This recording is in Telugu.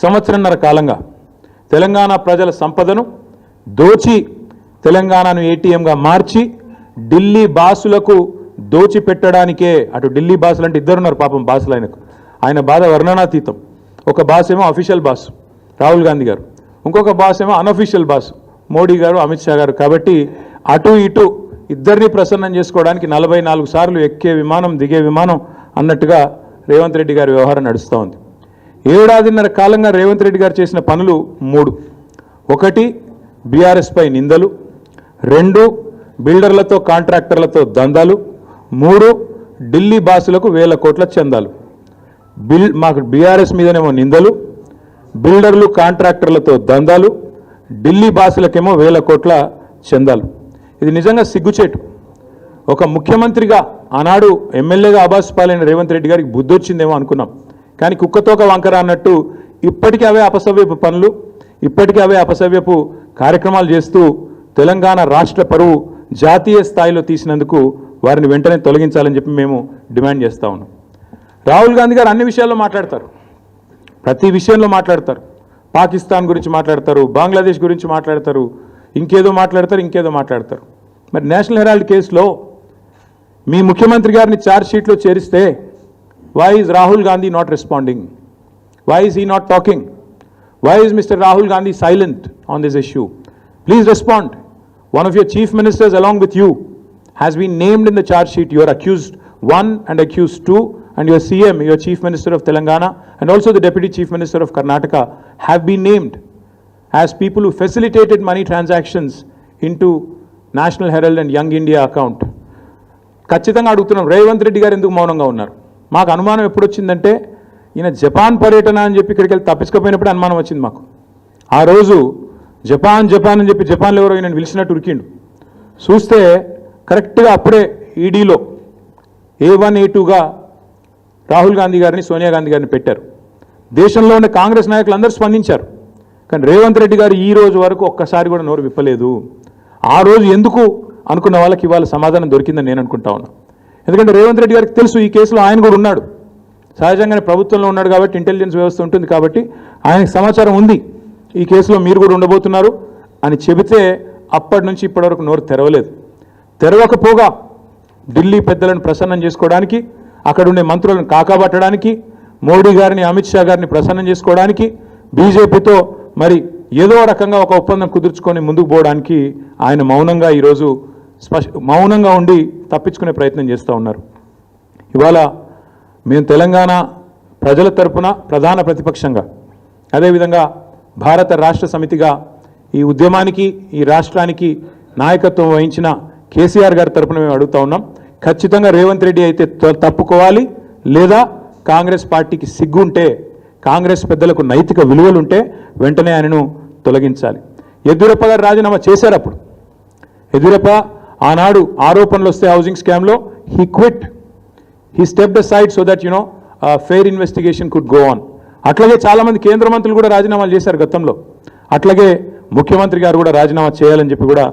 సంవత్సరంన్నర కాలంగా తెలంగాణ ప్రజల సంపదను దోచి తెలంగాణను ఏటీఎంగా మార్చి ఢిల్లీ బాసులకు దోచి పెట్టడానికే అటు ఢిల్లీ బాసులు అంటే ఇద్దరున్నారు పాపం బాసులు ఆయనకు. ఆయన బాధ వర్ణనాతీతం. ఒక బాస్ ఏమో అఫీషియల్ బాస్ రాహుల్ గాంధీ గారు. ఇంకొక బాస్ ఏమో అన్అఫీషియల్ బాస్ మోడీ గారు అమిత్ షా గారు. కాబట్టి అటు ఇటు ఇద్దరిని ప్రసన్నం చేసుకోవడానికి నలభై నాలుగు సార్లు ఎక్కే విమానం దిగే విమానం అన్నట్టుగా రేవంత్ రెడ్డి గారి వ్యవహారం నడుస్తూ ఉంది. ఏడాదిన్నర కాలంగా రేవంత్ రెడ్డి గారు చేసిన పనులు మూడు. ఒకటి బీఆర్ఎస్పై నిందలు. రెండు బిల్డర్లతో కాంట్రాక్టర్లతో దందాలు. మూడు ఢిల్లీ బాసులకు వేల కోట్ల చందాలు. బిల్ మాకు బీఆర్ఎస్ మీదనేమో నిందలు. బిల్డర్లు కాంట్రాక్టర్లతో దందాలు. ఢిల్లీ బాసులకేమో వేల కోట్ల చందాలు. ఇది నిజంగా సిగ్గుచేటు. ఒక ముఖ్యమంత్రిగా ఆనాడు ఎమ్మెల్యేగా ఆబాస్ పాలైన రేవంత్ రెడ్డి గారికి బుద్ధి వచ్చిందేమో అనుకున్నాం. కానీ కుక్కతోక వంకర అన్నట్టు ఇప్పటికీ అవే అపసవ్యపు పనులు ఇప్పటికీ అవే అపసవ్యపు కార్యక్రమాలు చేస్తూ తెలంగాణ రాష్ట్ర పరువు జాతీయ స్థాయిలో తీసినందుకు వారిని వెంటనే తొలగించాలని చెప్పి మేము డిమాండ్ చేస్తా ఉన్నాం. రాహుల్ గాంధీ గారు అన్ని విషయాల్లో మాట్లాడతారు. ప్రతి విషయంలో మాట్లాడతారు. పాకిస్తాన్ గురించి మాట్లాడతారు బంగ్లాదేశ్ గురించి మాట్లాడతారు ఇంకేదో మాట్లాడతారు ఇంకేదో మాట్లాడతారు. మరి నేషనల్ హెరాల్డ్ కేసులో మీ ముఖ్యమంత్రి గారిని ఛార్జ్ షీట్లో చేరిస్తే why is rahul gandhi not responding why is he not talking why is mr rahul gandhi silent on this issue please respond one of your chief ministers along with you has been named in the charge sheet. You are accused one and accused two, and your CM, your Chief Minister of Telangana, and also the Deputy Chief Minister of Karnataka have been named as people who facilitated money transactions into National Herald and Young India account. ఖచ్చితంగా అడుగుతున్నాం రేవంత్ రెడ్డి గారు ఎందుకు మౌనంగా ఉన్నారు మాకు అనుమానం ఎప్పుడు వచ్చిందంటే ఈయన జపాన్ పర్యటన అని చెప్పి ఇక్కడికి వెళ్ళి తప్పించకపోయినప్పుడు అనుమానం వచ్చింది మాకు. ఆ రోజు జపాన్ జపాన్ అని చెప్పి జపాన్లో ఎవరో ఈయన పిలిచినట్టు ఉరికిండు. చూస్తే కరెక్ట్గా అప్పుడే ఈడీలో ఏ వన్ ఏ టూగా రాహుల్ గాంధీ గారిని సోనియా గాంధీ గారిని పెట్టారు. దేశంలో ఉన్న కాంగ్రెస్ నాయకులు అందరూ స్పందించారు. కానీ రేవంత్ రెడ్డి గారు ఈ రోజు వరకు ఒక్కసారి కూడా నోరు విప్పలేదు. ఆ రోజు ఎందుకు అనుకున్న వాళ్ళకి ఇవాళ సమాధానం దొరికిందని నేను అనుకుంటా ఉన్నా. ఎందుకంటే రేవంత్ రెడ్డి గారికి తెలుసు ఈ కేసులో ఆయన కూడా ఉన్నాడు. సహజంగానే ప్రభుత్వంలో ఉన్నాడు కాబట్టి ఇంటెలిజెన్స్ వ్యవస్థ ఉంటుంది కాబట్టి ఆయనకు సమాచారం ఉంది. ఈ కేసులో మీరు కూడా ఉండబోతున్నారు అని చెబితే అప్పటి నుంచి ఇప్పటివరకు నోరు తెరవలేదు. తెరవకపోగా ఢిల్లీ పెద్దలను ప్రసన్నం చేసుకోవడానికి అక్కడ ఉండే మంత్రులను కాకాబట్టడానికి మోడీ గారిని అమిత్ షా గారిని ప్రసన్నం చేసుకోవడానికి బీజేపీతో మరి ఏదో రకంగా ఒక ఒప్పందం కుదుర్చుకొని ముందుకు పోవడానికి ఆయన మౌనంగా ఈరోజు మౌనంగా ఉండి తప్పించుకునే ప్రయత్నం చేస్తూ ఉన్నారు. ఇవాళ మేము తెలంగాణ ప్రజల తరపున ప్రధాన ప్రతిపక్షంగా అదేవిధంగా భారత రాష్ట్ర సమితిగా ఈ ఉద్యమానికి ఈ రాష్ట్రానికి నాయకత్వం వహించిన కేసీఆర్ గారి తరపున మేము అడుగుతా ఉన్నాం. ఖచ్చితంగా రేవంత్ రెడ్డి అయితే త- తప్పుకోవాలి. లేదా కాంగ్రెస్ పార్టీకి సిగ్గుంటే కాంగ్రెస్ పెద్దలకు నైతిక విలువలుంటే వెంటనే ఆయనను తొలగించాలి. యద్యూరప్ప గారు రాజీనామా చేశారు అప్పుడు. యద్యూరప్ప ఆనాడు ఆరోపణలు వస్తే హౌసింగ్ స్కామ్లో he quit he step side so that you know fair investigation could go on అట్లాగే చాలామంది కేంద్ర మంత్రులు కూడా రాజీనామాలు చేశారు గతంలో. అట్లాగే ముఖ్యమంత్రి గారు కూడా రాజీనామా చేయాలని చెప్పి కూడా